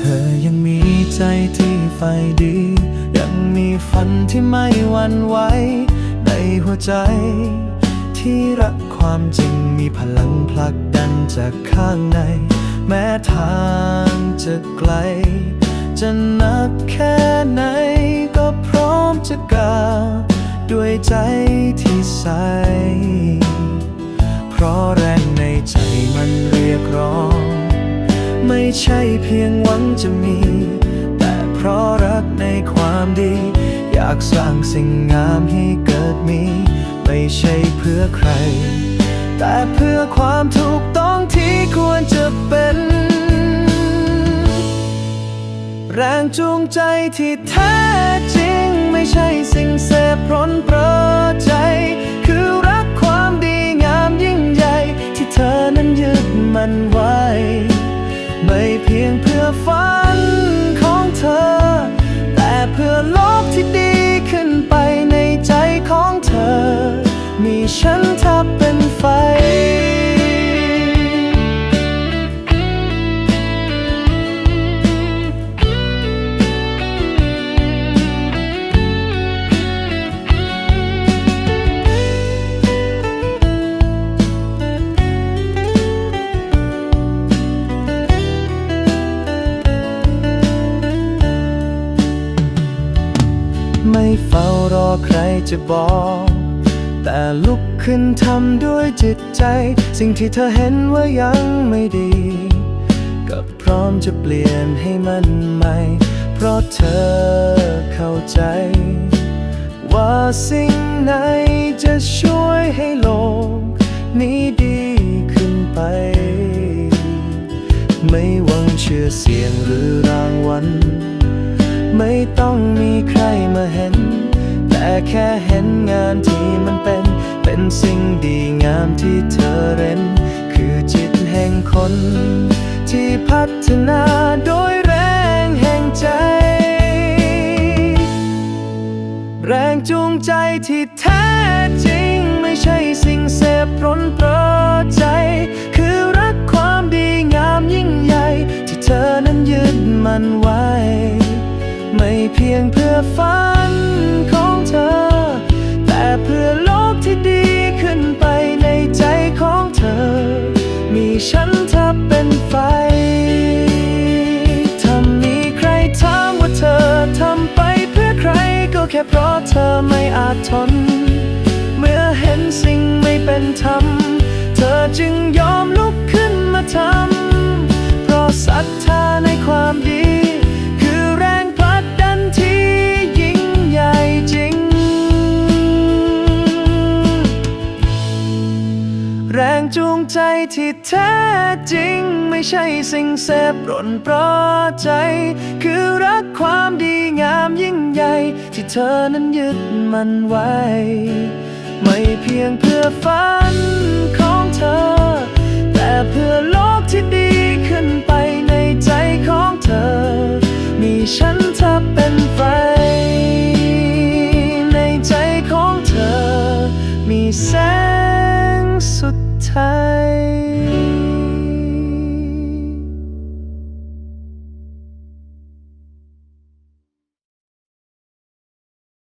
ธอยังมีใจที่ไฟดี ยังมีฝันที่ไม่หวั่นไหวในหัวใจ ที่รักความจริงมีพลังผลักดันจากข้างใน แม้ทางจะไกล จะนักแค่ไหนก็พร้อมจะก้าวด้วยใจที่ใส ใช่เพียงหวังจะมี แต่เพราะรักในความดี อยากสร้างสิ่งงามให้เกิดมี ไม่ใช่เพื่อใคร แต่เพื่อความถูกต้องที่ควรจะเป็น แรงจูงใจที่แท้จริง ไม่ใช่สิ่งเสพร้นเปรอใจ เฝ้ารอใครจะบอก แต่ลุกขึ้นทำด้วยจิตใจ สิ่งที่เธอเห็นว่ายังไม่ดี ก็พร้อมจะเปลี่ยนให้มันใหม่ เพราะเธอเข้าใจ ว่าสิ่งไหนจะช่วยให้โลก นี้ดีขึ้นไป ไม่หวังเชื่อเสียงหรือรางวัลไม่ต้องมีใครมาเห็น แต่แค่เห็นงานที่มันเป็น เป็นสิ่งดีงามที่เธอเร้น คือจิตแห่งคน ที่พัฒนาโดยแรงแห่งใจ แรงจูงใจที่แท้จริง ไม่ใช่สิ่งเสพร้นเปรอใจ คือรักความดีงามยิ่งใหญ่ ที่เธอนั้นยึดมันไว้ ไม่เพียงเพื่อฝัน ขึ้นไปในใจของเธอ มีฉันทับเป็นไฟถ้ามีใครถามว่าเธอทำไปเพื่อใครก็แค่เพราะเธอไม่อาจทน เมื่อเห็นสิ่งไม่เป็นธรรม เธอจึงยอมลุก งจูงใจที่แท้จริง ไม่ใช่สิ่งเสพรนเปรอใจ คือรักความดีงามยิ่งใหญ่ ที่เธอนั้นยึดมันไว้ ไม่เพียงเพื่อฝันของเธอ